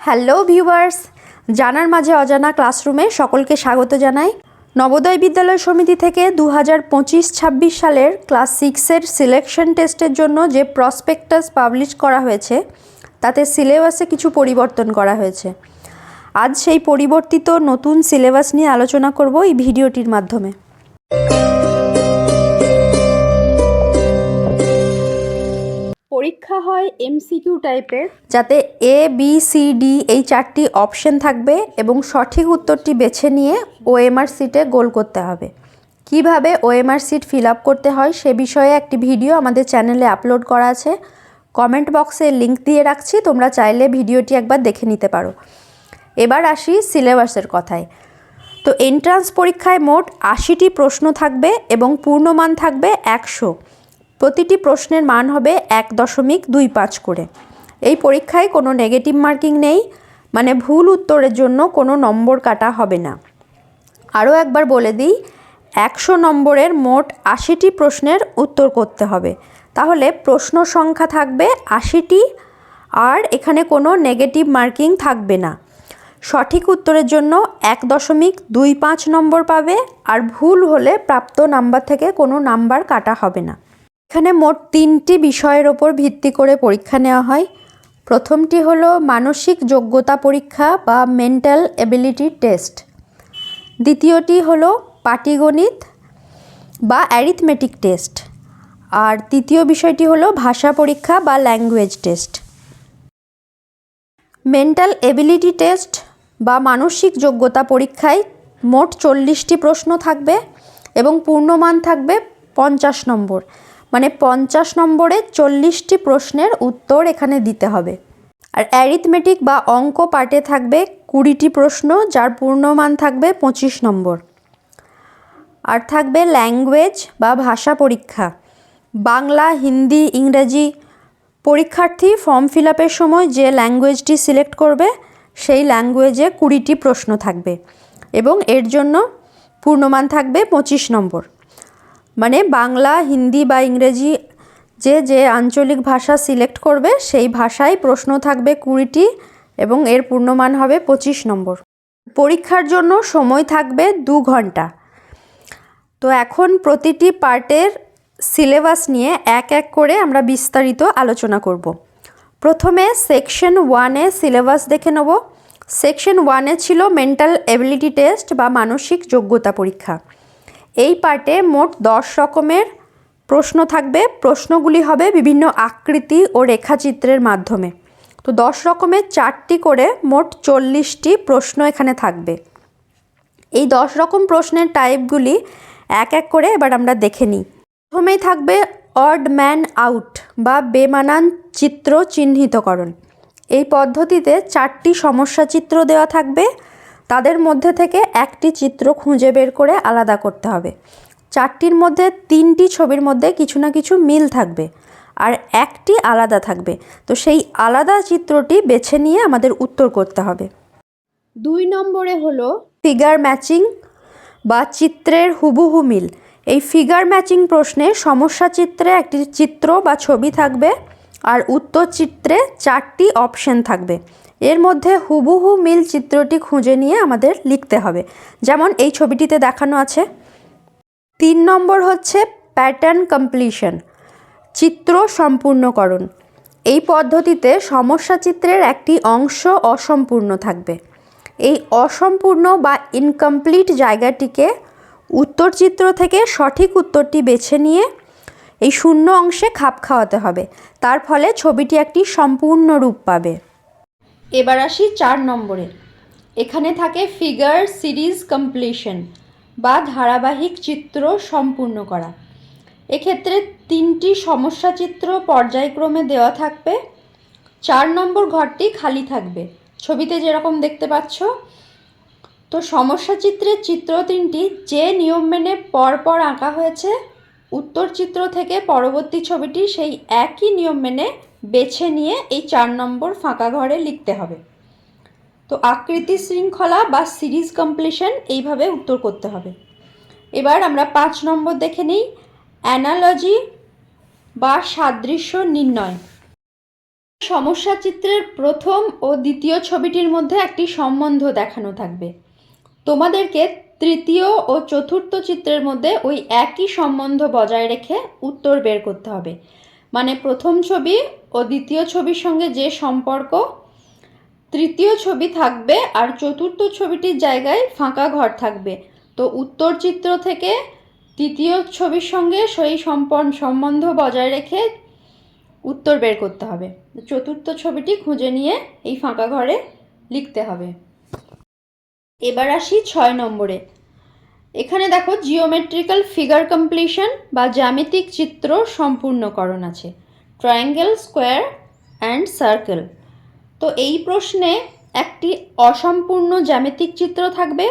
Hello viewers, জানার মাঝে অজানা ক্লাসরুমে সকলকে স্বাগত জানাই। নবোদয় বিদ্যালয় সমিতি থেকে দু হাজার পঁচিশ ছাব্বিশ সালের ক্লাস সিক্সের সিলেকশন টেস্টের জন্য যে প্রসপেক্টাস পাবলিশ করা হয়েছে, তাতে সিলেবাসে কিছু পরিবর্তন করা হয়েছে। আজ সেই পরিবর্তিত নতুন সিলেবাস নিয়ে আলোচনা করব এই ভিডিওটির মাধ্যমে। পরীক্ষা হয় এমসিকিউ টাইপের যাতে এ বি সি ডি এই চারটি অপশন থাকবে এবং সঠিক উত্তরটি বেছে নিয়ে ওএমআর সিটে গোল করতে হবে। কীভাবে ওএমআর সিট ফিল আপ করতে হয় সে বিষয়ে একটি ভিডিও আমাদের চ্যানেলে আপলোড করা আছে। কমেন্ট বক্সে লিংক দিয়ে রাখছি, তোমরা চাইলে ভিডিওটি একবার দেখে নিতে পারো। এবার আসি সিলেবাসের কথায়। তো এন্ট্রান্স পরীক্ষায় মোট আশিটি প্রশ্ন থাকবে এবং পূর্ণমান থাকবে একশো। প্রতিটি প্রশ্নের মান হবে এক দশমিক দুই পাঁচ করে। এই পরীক্ষায় কোনো নেগেটিভ মার্কিং নেই মানে ভুল উত্তরের জন্য কোনো নম্বর কাটা হবে না। আরও একবার বলে দিই, একশো নম্বরের মোট আশিটি প্রশ্নের উত্তর করতে হবে। তাহলে প্রশ্ন সংখ্যা থাকবে আশিটি, আর এখানে কোনো নেগেটিভ মার্কিং থাকবে না। সঠিক উত্তরের জন্য এক দশমিক দুই পাঁচ নম্বর পাবে, আর ভুল হলে প্রাপ্ত নাম্বার থেকে কোনো নাম্বার কাটা হবে না। এখানে মোট তিনটি বিষয়ের ওপর ভিত্তি করে পরীক্ষা নেওয়া হয়। প্রথমটি হলো মানসিক যোগ্যতা পরীক্ষা বা মেন্টাল এবিলিটি টেস্ট। দ্বিতীয়টি হলো পাটিগণিত বা অ্যারিথমেটিক টেস্ট। আর তৃতীয় বিষয়টি হলো ভাষা পরীক্ষা বা language test. Mental ability test বা মানসিক যোগ্যতা পরীক্ষায় মোট চল্লিশটি প্রশ্ন থাকবে এবং পূর্ণমান থাকবে পঞ্চাশ নম্বর। মানে পঞ্চাশ নম্বরে চল্লিশটি প্রশ্নের উত্তর এখানে দিতে হবে। আর অ্যারিথমেটিক বা অঙ্ক পার্টে থাকবে কুড়িটি প্রশ্ন, যার পূর্ণমান থাকবে পঁচিশ নম্বর। আর থাকবে ল্যাঙ্গুয়েজ বা ভাষা পরীক্ষা। বাংলা, হিন্দি, ইংরেজি পরীক্ষার্থী ফর্ম ফিল আপের সময় যে ল্যাঙ্গুয়েজটি সিলেক্ট করবে, সেই ল্যাঙ্গুয়েজে কুড়িটি প্রশ্ন থাকবে। এবং এর জন্য পূর্ণমান থাকবে পঁচিশ নম্বর। মানে বাংলা, হিন্দি বা ইংরেজি যে যে আঞ্চলিক ভাষা সিলেক্ট করবে, সেই ভাষায় প্রশ্ন থাকবে কুড়িটি এবং এর পূর্ণমান হবে পঁচিশ নম্বর। পরীক্ষার জন্য সময় থাকবে দু ঘণ্টা। তো এখন প্রতিটি পার্টের সিলেবাস নিয়ে এক এক করে আমরা বিস্তারিত আলোচনা করব। প্রথমে সেকশন ওয়ানে সিলেবাস দেখে নেব। সেকশন ওয়ানে ছিল মেন্টাল এবিলিটি টেস্ট বা মানসিক যোগ্যতা পরীক্ষা। এই পার্টে মোট দশ রকমের প্রশ্ন থাকবে। প্রশ্নগুলি হবে বিভিন্ন আকৃতি ও রেখাচিত্রের মাধ্যমে। তো দশ রকমের চারটি করে মোট চল্লিশটি প্রশ্ন এখানে থাকবে। এই দশ রকম প্রশ্নের টাইপগুলি এক এক করে এবার আমরা দেখে নিই। প্রথমেই থাকবে অড ম্যান আউট বা বেমানান চিত্র চিহ্নিতকরণ। এই পদ্ধতিতে চারটি সমস্যা চিত্র দেওয়া থাকবে। তাদের মধ্যে থেকে একটি চিত্র খুঁজে বের করে আলাদা করতে হবে। চারটির মধ্যে তিনটি ছবির মধ্যে কিছু না কিছু মিল থাকবে আর একটি আলাদা থাকবে। তো সেই আলাদা চিত্রটি বেছে নিয়ে আমাদের উত্তর করতে হবে। দুই নম্বরে হলো ফিগার ম্যাচিং বা চিত্রের হুবহু মিল। এই ফিগার ম্যাচিং প্রশ্নে সমস্যা চিত্রে একটি চিত্র বা ছবি থাকবে আর উত্তর চিত্রে চারটি অপশন থাকবে। এর মধ্যে হুবহু মিল চিত্রটি খুঁজে নিয়ে আমাদের লিখতে হবে। যেমন এই ছবিটিতে দেখানো আছে, তিন নম্বর হচ্ছে প্যাটার্ন কমপ্লিশন চিত্র সম্পূর্ণকরণ। এই পদ্ধতিতে সমস্যা চিত্রের একটি অংশ অসম্পূর্ণ থাকবে। এই অসম্পূর্ণ বা ইনকমপ্লিট জায়গাটিকে উত্তর চিত্র থেকে সঠিক উত্তরটি বেছে নিয়ে এই শূন্য অংশে খাপ খাওয়াতে হবে। তার ফলে ছবিটি একটি সম্পূর্ণ রূপ পাবে। এবার আসি চার নম্বরে। এখানে থাকে ফিগার সিরিজ কমপ্লিশন বা ধারাবাহিক চিত্র সম্পূর্ণ করা। এক্ষেত্রে তিনটি সমস্যা চিত্র পর্যায়ক্রমে দেওয়া থাকবে। চার নম্বর ঘরটি খালি থাকবে। ছবিতে যেরকম দেখতে পাচ্ছ। তো সমস্যা চিত্রের চিত্র তিনটি, যে নিয়ম মেনে পরপর আঁকা হয়েছে, উত্তর চিত্র থেকে পরবর্তী ছবিটি সেই একই নিয়ম মেনে বেছে নিয়ে এই চার নম্বর ফাঁকা ঘরে লিখতে হবে। তো আকৃতি শৃঙ্খলা বা সিরিজ কমপ্লিশন এইভাবে উত্তর করতে হবে। এবার আমরা পাঁচ নম্বর দেখে নিই। অ্যানালজি বা সাদৃশ্য নির্ণয়। সমস্যা চিত্রের প্রথম ও দ্বিতীয় ছবিটির মধ্যে একটি সম্বন্ধ দেখানো থাকবে। তোমাদেরকে তৃতীয় ও চতুর্থ চিত্রের মধ্যে ওই একই সম্বন্ধ বজায় রেখে উত্তর বের করতে হবে। মানে প্রথম ছবি ও দ্বিতীয় ছবির সঙ্গে যে সম্পর্ক, তৃতীয় ছবি থাকবে আর চতুর্থ ছবিটির জায়গায় ফাঁকা ঘর থাকবে। তো উত্তর চিত্র থেকে তৃতীয় ছবির সঙ্গে সেই সম্বন্ধ বজায় রেখে উত্তর বের করতে হবে। চতুর্থ ছবিটি খুঁজে নিয়ে এই ফাঁকা ঘরে লিখতে হবে। এবার আসি ছয় নম্বরে। এখানে দেখো জিওমেট্রিক্যাল ফিগার কমপ্লিশন বা জ্যামিতিক চিত্র সম্পূর্ণকরণ আছে। ট্রায়াঙ্গেল স্কোয়ার অ্যান্ড সার্কেল তো এই প্রশ্নে একটি অসম্পূর্ণ জ্যামিতিক চিত্র থাকবে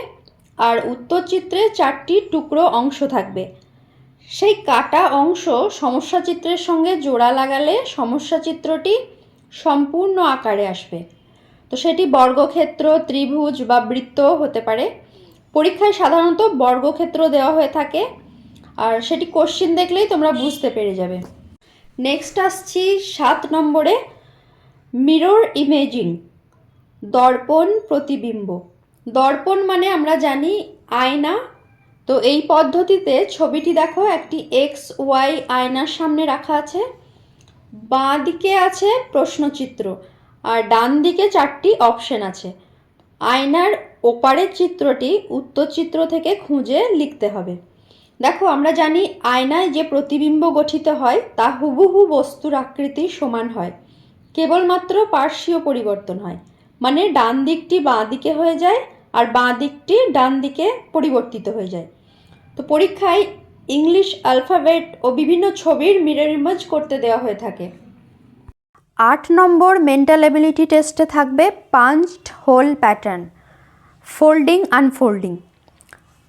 আর উত্তর চিত্রে চারটি টুকরো অংশ থাকবে। সেই কাটা অংশ সমস্যা চিত্রের সঙ্গে জোড়া লাগালে সমস্যা চিত্রটি সম্পূর্ণ আকারে আসবে। তো সেটি বর্গক্ষেত্র, ত্রিভুজ বা বৃত্তও হতে পারে। পরীক্ষায় সাধারণত বর্গক্ষেত্র দেওয়া হয়ে থাকে। আর সেটি কোশ্চিন দেখলেই তোমরা বুঝতে পেরে যাবে। নেক্সট আসছি সাত নম্বরে মিরর ইমেজিং দর্পণ প্রতিবিম্ব। দর্পণ মানে আমরা জানি আয়না। তো এই পদ্ধতিতে ছবিটি দেখো, একটি এক্স ওয়াই আয়নার সামনে রাখা আছে। বাঁ দিকে আছে প্রশ্নচিত্র, আর ডান দিকে চারটি অপশন আছে। আয়নার ওপারের চিত্রটি উত্তর চিত্র থেকে খুঁজে লিখতে হবে। দেখো, আমরা জানি আয়নায় যে প্রতিবিম্ব গঠিত হয়, তা হুবহু বস্তুর আকৃতির সমান হয়। কেবলমাত্র পার্শ্বীয় পরিবর্তন হয়। মানে ডান দিকটি বাঁ দিকে হয়ে যায় আর বাঁ দিকটি ডান দিকে পরিবর্তিত হয়ে যায়। তো পরীক্ষায় ইংলিশ অ্যালফাবেট ও বিভিন্ন ছবির মিরর ইমেজ করতে দেওয়া হয়ে থাকে। আট নম্বর মেন্টাল এবিলিটি টেস্টে থাকবে punched hole pattern. Folding unfolding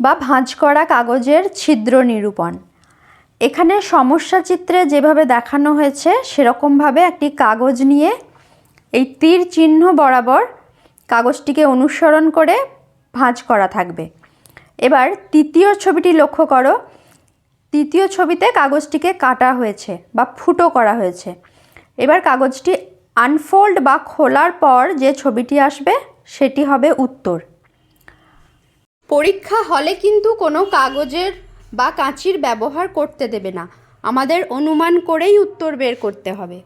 বা ভাঁজ করা কাগজের ছিদ্র নিরূপণ। এখানে সমস্যা চিত্রে যেভাবে দেখানো হয়েছে, সেরকমভাবে একটি কাগজ নিয়ে এই তীর চিহ্ন বরাবর কাগজটিকে অনুসরণ করে ভাঁজ করা থাকবে। এবার তৃতীয় ছবিটি লক্ষ্য করো। তৃতীয় ছবিতে কাগজটিকে কাটা হয়েছে বা ফুটো করা হয়েছে। এবার কাগজটি আনফোল্ড বা খোলার পর যে ছবিটি আসবে, সেটি হবে উত্তর। পরীক্ষা হলে কিন্তু কোনো কাগজের বা কাঁচির ব্যবহার করতে দেবে না। আমাদের অনুমান করেই উত্তর বের করতে হবে।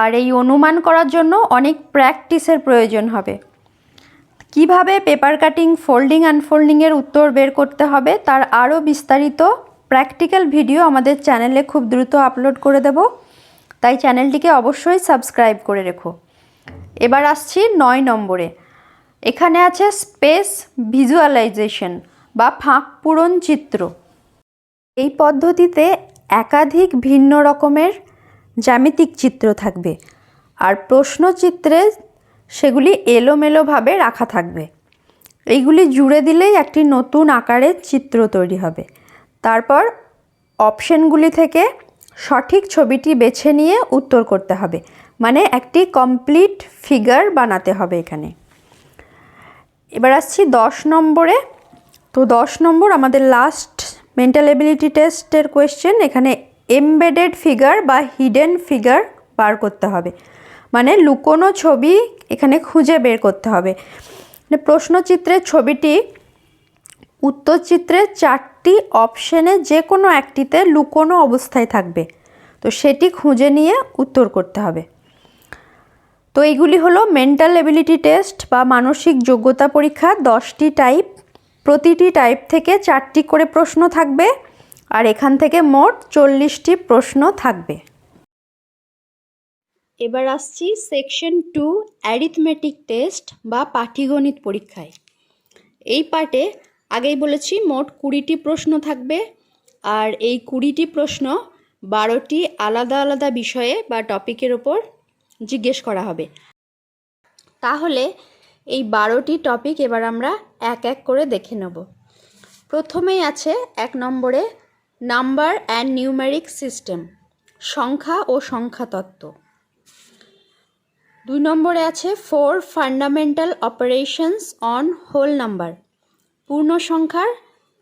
আর এই অনুমান করার জন্য অনেক প্র্যাকটিসের প্রয়োজন হবে। কীভাবে পেপার কাটিং, ফোল্ডিং আনফোল্ডিংয়ের উত্তর বের করতে হবে তার আরও বিস্তারিত প্র্যাকটিক্যাল ভিডিও আমাদের চ্যানেলে খুব দ্রুত আপলোড করে দেব। তাই চ্যানেলটিকে অবশ্যই সাবস্ক্রাইব করে রেখো। এবার আসছি নয় নম্বরে। এখানে আছে স্পেস ভিজুয়ালাইজেশন বা ফাঁক পূরণ চিত্র। এই পদ্ধতিতে একাধিক ভিন্ন রকমের জ্যামিতিক চিত্র থাকবে আর প্রশ্নচিত্রে সেগুলি এলোমেলোভাবে রাখা থাকবে। এইগুলি জুড়ে দিলেই একটি নতুন আকারের চিত্র তৈরি হবে। তারপর অপশনগুলি থেকে সঠিক ছবিটি বেছে নিয়ে উত্তর করতে হবে। মানে একটি কমপ্লিট ফিগার বানাতে হবে এখানে। এবার আসছি দশ নম্বরে। তো দশ নম্বর আমাদের লাস্ট মেন্টাল এবিলিটি টেস্টের কোয়েশ্চেন এখানে এমবেডেড ফিগার বা হিডেন ফিগার বার করতে হবে। মানে লুকোনো ছবি এখানে খুঁজে বের করতে হবে। মানে প্রশ্নচিত্রের ছবিটি উত্তরচিত্রের চারটি অপশনে যে কোনো একটিতে লুকোনো অবস্থায় থাকবে। তো সেটি খুঁজে নিয়ে উত্তর করতে হবে। তো এইগুলি হলো মেন্টাল এবিলিটি টেস্ট বা মানসিক যোগ্যতা পরীক্ষা। দশটি টাইপ প্রতিটি টাইপ থেকে চারটি করে প্রশ্ন থাকবে আর এখান থেকে মোট চল্লিশটি প্রশ্ন থাকবে। এবার আসছি সেকশন টু অ্যারিথমেটিক টেস্ট বা পাটিগণিত পরীক্ষায়। এই পার্টে আগেই বলেছি মোট কুড়িটি প্রশ্ন থাকবে আর এই কুড়িটি প্রশ্ন বারোটি আলাদা আলাদা বিষয়ে বা টপিকের ওপর জিজ্ঞেস করা হবে। তাহলে এই বারোটি টপিক এবার আমরা এক এক করে দেখে নেব। প্রথমেই আছে এক নম্বরে নাম্বার অ্যান্ড নিউমেরিক সিস্টেম সংখ্যা ও সংখ্যাতত্ত্ব। দুই নম্বরে আছে four fundamental operations on whole number পূর্ণ সংখ্যার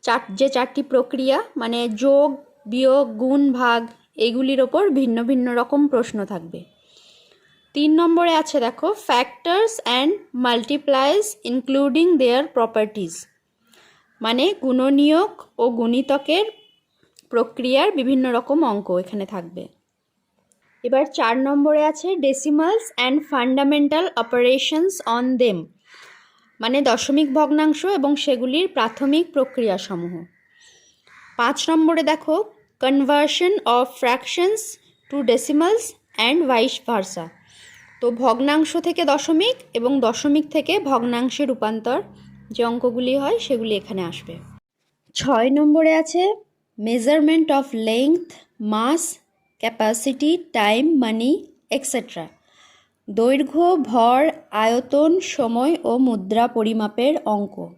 চার, যে চারটি প্রক্রিয়া মানে যোগ, বিয়োগ, গুণ, ভাগ, এগুলির ওপর ভিন্ন ভিন্ন রকম প্রশ্ন থাকবে। তিন নম্বরে আছে দেখো factors and multiples including their properties মানে গুণনীয়ক ও গুণিতকের প্রক্রিয়ার বিভিন্ন রকম অঙ্ক এখানে থাকবে। এবার চার নম্বরে আছে decimals and fundamental operations on them মানে দশমিক ভগ্নাংশ এবং সেগুলির প্রাথমিক প্রক্রিয়াসমূহ। পাঁচ নম্বরে দেখো conversion of fractions to decimals and vice versa তো ভগ্নাংশ থেকে দশমিক এবং দশমিক থেকে ভগ্নাংশে রূপান্তর যে অঙ্কগুলি হয় সেগুলি এখানে আসবে। ছয় নম্বরে আছে measurement of length mass capacity time money etcetera দৈর্ঘ্য, ভর, আয়তন, সময় ও মুদ্রা পরিমাপের অঙ্ক।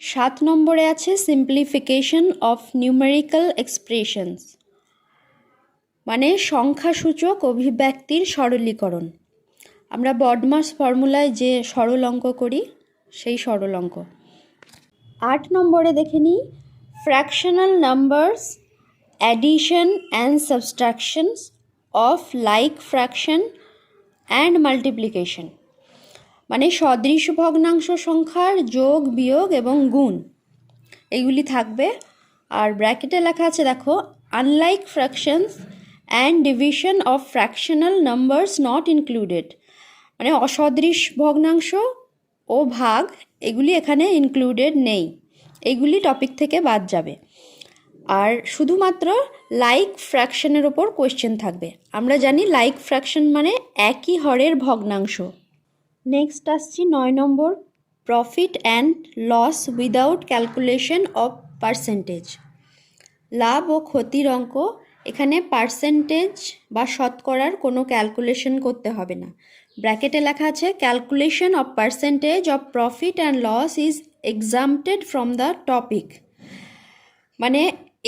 সাত নম্বরে আছে সিম্পলিফিকেশন অফ নিউমেরিক্যাল এক্সপ্রেশনস মানে সংখ্যাসূচক অভিব্যক্তির সরলীকরণ। আমরা বডমাস ফর্মুলায় যে সরল অঙ্ক করি, সেই সরল অঙ্ক আট নম্বরে দেখে নিই। Fractional numbers addition and subtractions of like fraction and multiplication মানে সদৃশ ভগ্নাংশ সংখ্যার যোগ, বিয়োগ এবং গুণ। এগুলি থাকবে। আর ব্র্যাকেটে লেখা আছে, দেখো unlike fractions and division of fractional numbers not included মানে অসদৃশ ভগ্নাংশ ও ভাগ এগুলি এখানে ইনক্লুডেড নেই। এগুলি টপিক থেকে বাদ যাবে। আর শুধুমাত্র লাইক ফ্র্যাকশনের ওপর কোয়েশ্চেন থাকবে। আমরা জানি লাইক ফ্র্যাকশন মানে একই হরের ভগ্নাংশ। নেক্সট আসছি নয় নম্বর profit and loss without calculation of percentage লাভ ও ক্ষতির অঙ্ক এখানে পার্সেন্টেজ বা শতকরার কোনো ক্যালকুলেশন করতে হবে না। ব্র্যাকেটে লেখা আছে calculation of percentage of profit and loss is exempted from the topic মানে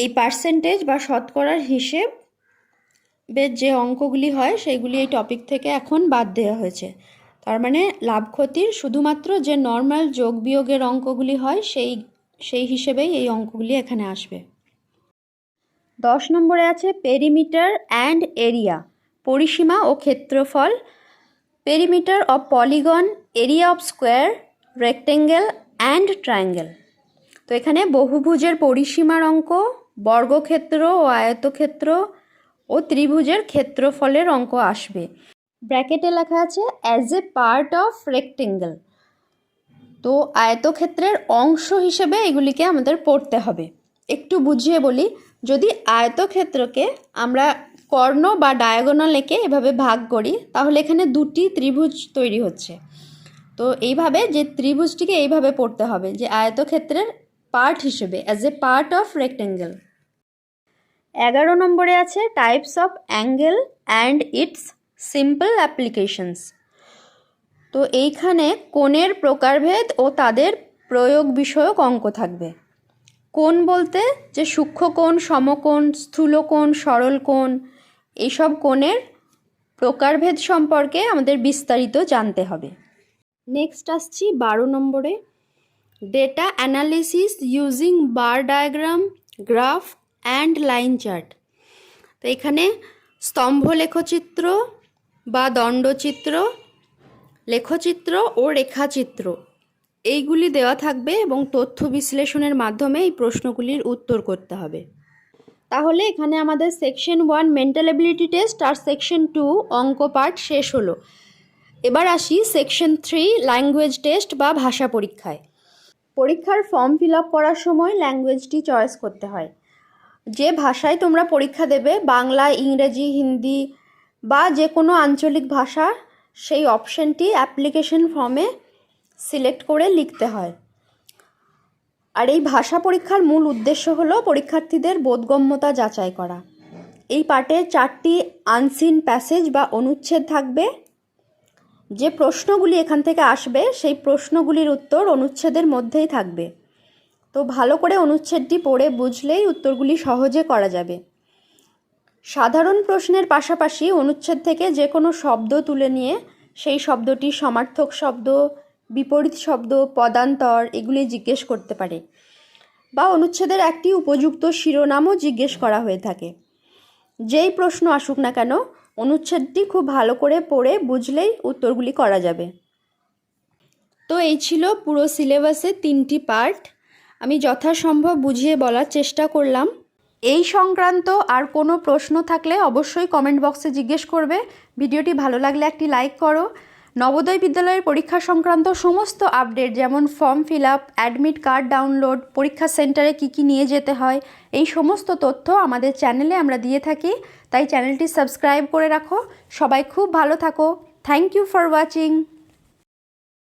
এই পার্সেন্টেজ বা শতকরার হিসেব যে অঙ্কগুলি হয়, সেইগুলি এই টপিক থেকে এখন বাদ দেওয়া হয়েছে। তার মানে লাভ ক্ষতির শুধুমাত্র যে নর্মাল যোগ বিয়োগের অঙ্কগুলি হয়, সেই সেই হিসেবেই এই অঙ্কগুলি এখানে আসবে। দশ নম্বরে আছে পেরিমিটার অ্যান্ড এরিয়া পরিসীমা ও ক্ষেত্রফল। Perimeter of polygon area of square rectangle and triangle তো এখানে বহুভুজের পরিসীমার অঙ্ক, বর্গক্ষেত্র ও আয়তক্ষেত্র ও ত্রিভুজের ক্ষেত্রফলের অঙ্ক আসবে। ব্র্যাকেটে লেখা আছে as a part of rectangle তো আয়তক্ষেত্রের অংশ হিসেবে এগুলিকে আমাদের পড়তে হবে। একটু বুঝিয়ে বলি যদি আয়তক্ষেত্রকে আমরা কর্ণ বা ডায়াগোনাল এঁকে এভাবে ভাগ করি, তাহলে এখানে দুটি ত্রিভুজ তৈরি হচ্ছে। তো এইভাবে যে ত্রিভুজটিকে এইভাবে পড়তে হবে, যে আয়তক্ষেত্রের পার্ট হিসেবে as a part of rectangle এগারো নম্বরে আছে types of angle and its simple applications তো এইখানে কোণের প্রকারভেদ ও তাদের প্রয়োগ বিষয়ক অঙ্ক থাকবে। কোণ বলতে যে সূক্ষ্ম কোণ, সমকোণ, স্থূলকোণ, সরল কোণ এইসব কোণের প্রকারভেদ সম্পর্কে আমাদের বিস্তারিত জানতে হবে। নেক্সট আসছি বারো নম্বরে। Data analysis using bar diagram graph and line chart তো এখানে স্তম্ভ লেখচিত্র বা দণ্ডচিত্র, লেখচিত্র ও রেখাচিত্র। এইগুলি দেওয়া থাকবে এবং তথ্য বিশ্লেষণের মাধ্যমে এই প্রশ্নগুলির উত্তর করতে হবে। তাহলে এখানে আমাদের section one mental ability test আর সেকশন টু অঙ্ক পাঠ শেষ হলো। এবার আসি সেকশন থ্রি ল্যাঙ্গুয়েজ টেস্ট বা ভাষা পরীক্ষায়। পরীক্ষার ফর্ম ফিল আপ করার সময় ল্যাঙ্গুয়েজটি চয়েস করতে হয়। যে ভাষায় তোমরা পরীক্ষা দেবে, বাংলা, ইংরেজি, হিন্দি বা যে কোনো আঞ্চলিক ভাষা, সেই অপশানটি অ্যাপ্লিকেশন ফর্মে সিলেক্ট করে লিখতে হয়। আর এই ভাষা পরীক্ষার মূল উদ্দেশ্য হলো পরীক্ষার্থীদের বোধগম্যতা যাচাই করা। এই পাঠে চারটি আনসিন প্যাসেজ বা অনুচ্ছেদ থাকবে। যে প্রশ্নগুলি এখান থেকে আসবে, সেই প্রশ্নগুলির উত্তর অনুচ্ছেদের মধ্যেই থাকবে। তো ভালো করে অনুচ্ছেদটি পড়ে বুঝলেই উত্তরগুলি সহজে করা যাবে। সাধারণ প্রশ্নের পাশাপাশি অনুচ্ছেদ থেকে যে কোনো শব্দ তুলে নিয়ে সেই শব্দটি সমার্থক শব্দ বিপরীত শব্দ, পদান্তর এগুলি জিজ্ঞেস করতে পারে বা অনুচ্ছেদের একটি উপযুক্ত শিরোনামও জিজ্ঞেস করা হয়ে থাকে। যেই প্রশ্ন আসুক না কেন, অনুচ্ছেদটি খুব ভালো করে পড়ে বুঝলেই উত্তরগুলি করা যাবে। তো এই ছিল পুরো সিলেবাসের তিনটি পার্ট। আমি যথাসম্ভব বুঝিয়ে বলার চেষ্টা করলাম। এই সংক্রান্ত আর কোনো প্রশ্ন থাকলে অবশ্যই কমেন্ট বক্সে জিজ্ঞেস করবে। ভিডিওটি ভালো লাগলে একটি লাইক করো। নবোদয় বিদ্যালয়ের পরীক্ষা সংক্রান্ত সমস্ত আপডেট, যেমন form fill up, admit card download, পরীক্ষা সেন্টারে কি কি নিয়ে যেতে হয়, এই সমস্ত তথ্য আমাদের চ্যানেলে আমরা দিয়ে থাকি। তাই চ্যানেলটি সাবস্ক্রাইব করে রাখো। সবাই খুব ভালো থাকো। Thank you for watching.